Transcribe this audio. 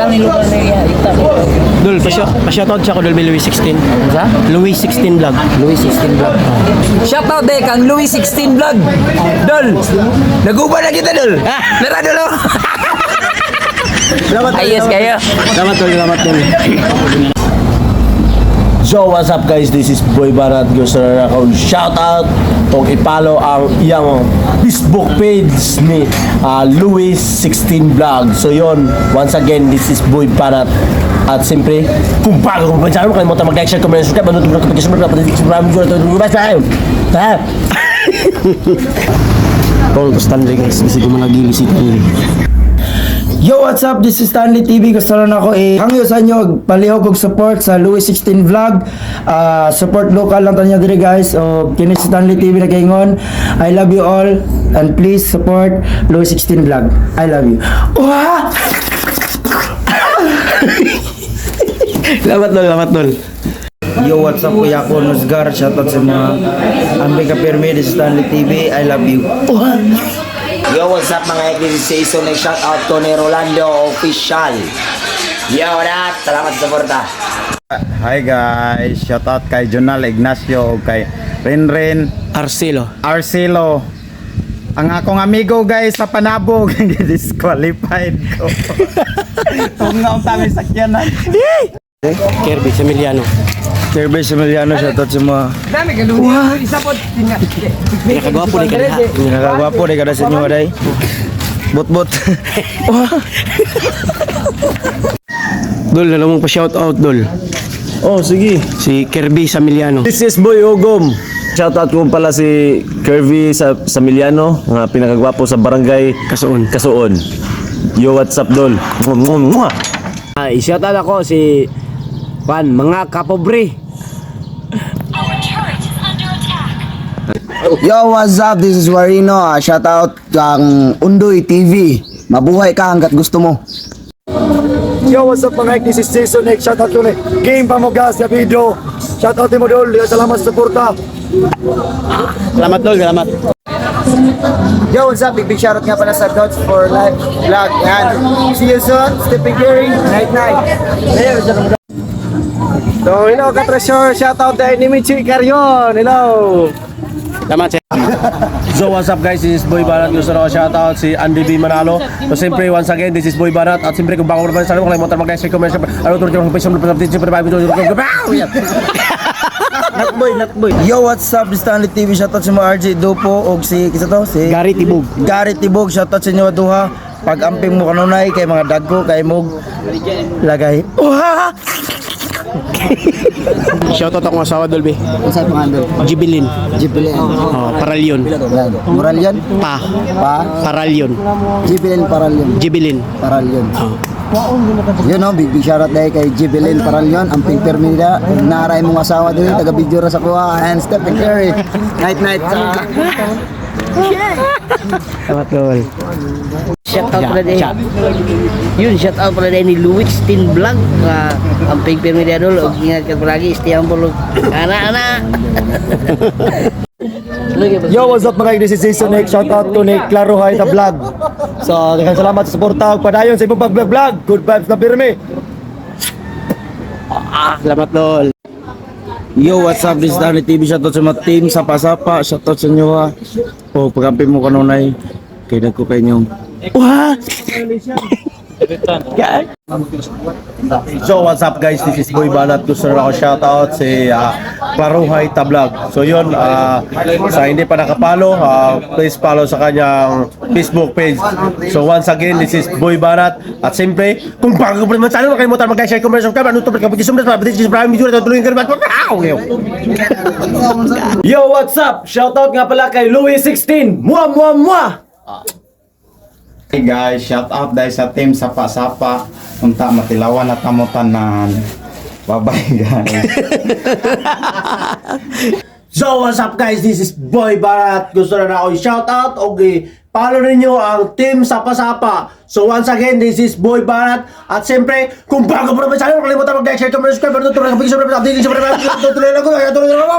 Marami lugar na iya. Ita ko. Dol, pa-shoutout siya ko may Louis 16. Sa? Louis 16 vlog. Louis 16 Vlog. Shoutout de kang Louis 16 Vlog. Dol. Naguba na kita dol. Lara dol. oh. Salamat, Ayos kayo. Salamat, Dol. Salamat, Dol. So what's up guys, this is Boy Barat Gusto ako shout out kung ipalo ang iyang Facebook page ni ah, Louis 16 Vlog. So yon once again, this is Boy Barat. At siyempre, kung bago kung pansin mo, kalimutan mag-like, share, comment, subscribe, ano ito, kapag subscribe, kapag subscribe, subscribe, subscribe, subscribe, subscribe, Tol, Stanley guys. Kasi gumagili si Stanley. Yo, what's up? This is Stanley TV. Gusto lang ako eh. Hangyo sa inyo, palihog og support sa Louis 16 Vlog. Ah, support local lang tanyo diri guys. O, kini si Stanley TV na kaingon. I love you all. And please support Louis 16 Vlog. I love you. Wah! Salamat, Dol. Salamat, Dol. Yo, what's up? Kuya ko, Nusgar. Shoutout sa mga Ambika Pirmi. This is Stanley TV. I love you. Yo, what's up mga Season Next shout out to ni Rolando Official. Yo, what up? Salamat sa suporta. Hi guys, shout out kay Jonal Ignacio kay Renren Arcelo. Arcelo. Ang akong amigo guys sa Panabog disqualified ko. Tungaw tami sakyanan. Kirby, Emiliano. Kirby Emiliano. Shoutout sa mga Pinakagwapo ni Kaliha. nakagwapo. Di kada sa inyo, aday. Bot-bot. Dol, alam mong pa-shoutout, Dol. Oh, sige. Si Kirby Samiliano. This is Boy Ogom. Shoutout ko pala si Curvy sa Samiliano, nga pinakagwapo sa barangay Kasuon. Kasuon. Yo, what's up, Dol? Mwah, mwah, mwah. Ay, shoutout ako si Pan, mga kapobre. Yo, what's up? This is Warino. Uh, shout out kang Undoy TV. Mabuhay ka hanggat gusto mo. Yo, what's up mga This is Jason Nick. Shout out to ni Game Pamogas sa video. Shout out mo dol. Salamat sa suporta. Salamat, Dol. Salamat. Yo, what's up? Big big shoutout nga pala sa Dots for Life Vlog. Yan. See you soon. Stephen Curry. Night night. Later, So, hello ka treasure. Shout out kay ni Michi Carion. Hello. Salamat, sir. So what's up guys, this is Boy Barat Gusto na ako shout out si Andy B. Manalo So siyempre, once again, this is Boy Barat At siyempre, kung bago ko na pa sa kung kalimutan mag-like, share, comment, share, ano ito, ito, ito, ito, ito, ito, Yo, what's up? This is Stanley TV. Shoutout sa mga RJ Dopo o si kisa to si Gary Tibog. Gary Tibog. Shoutout sa inyo duha. Pag amping mo kanunay kay mga dagko kay mog lagay. Wah! Shoutout ako asawa, Dol, be. Unsa pa nga Jibilin. Jibilin. Oh, Paralyon. Moralyon? Pa. Pa? Paralyon. Jibilin Paralyon. Jibilin. Paralyon. Yun no, big big shoutout dahil kay Jibilin Paralyon, ang pingper nila, naray mong asawa din, taga video ra sa kuha, and Stephen Curry. Night night sa Salamat, Dol. Shout out pala din. Yun, shout out pala din ni Louis 16 Vlog. Uh, ang pigpir media dol. Og ingat ka palagi. Stay humble. Ana-ana. Yo, what's up mga This is Nick. Shout out to ni Claro Hay the Vlog. So, daghang salamat sa suporta ug padayon sa imong pag-vlog. Good vibes na pirmi. Salamat, Dol. Yo, what's up? This is Stanley TV. Shoutout sa mga team sa pasapa. Shoutout sa inyo ha. O, pagkampi mo kanunay. Kaya nagko kay Wah! So what's up guys, this is Boy Balat Gusto na ako shout out si uh, Klaruhay Tablag So yun, uh, sa hindi pa nakapalo uh, Please follow sa kanyang Facebook page So once again, this is Boy Barat At siyempre, kung bago pa naman sa ano Makalimutan mag-like, share, comment, subscribe Ano ito, kapag isumras, mabalik sa Prime Video Tutulungin ka naman Yo, what's up? Shout out nga pala kay Louis 16. Mua mua mua. Hey guys, shout out dahil sa team Sapa Sapa. Unta matilawan at kamutanan. Bye-bye guys. So what's up guys, this is Boy Barat Gusto na ako i-shout out Okay, follow ninyo ang team Sapa Sapa So once again, this is Boy Barat At siyempre, kung bago pa naman sa akin Kalimutan mag-like, share, comment, subscribe Ano ito, kapag isang update Isang update Tuloy lang ko Tuloy lang ko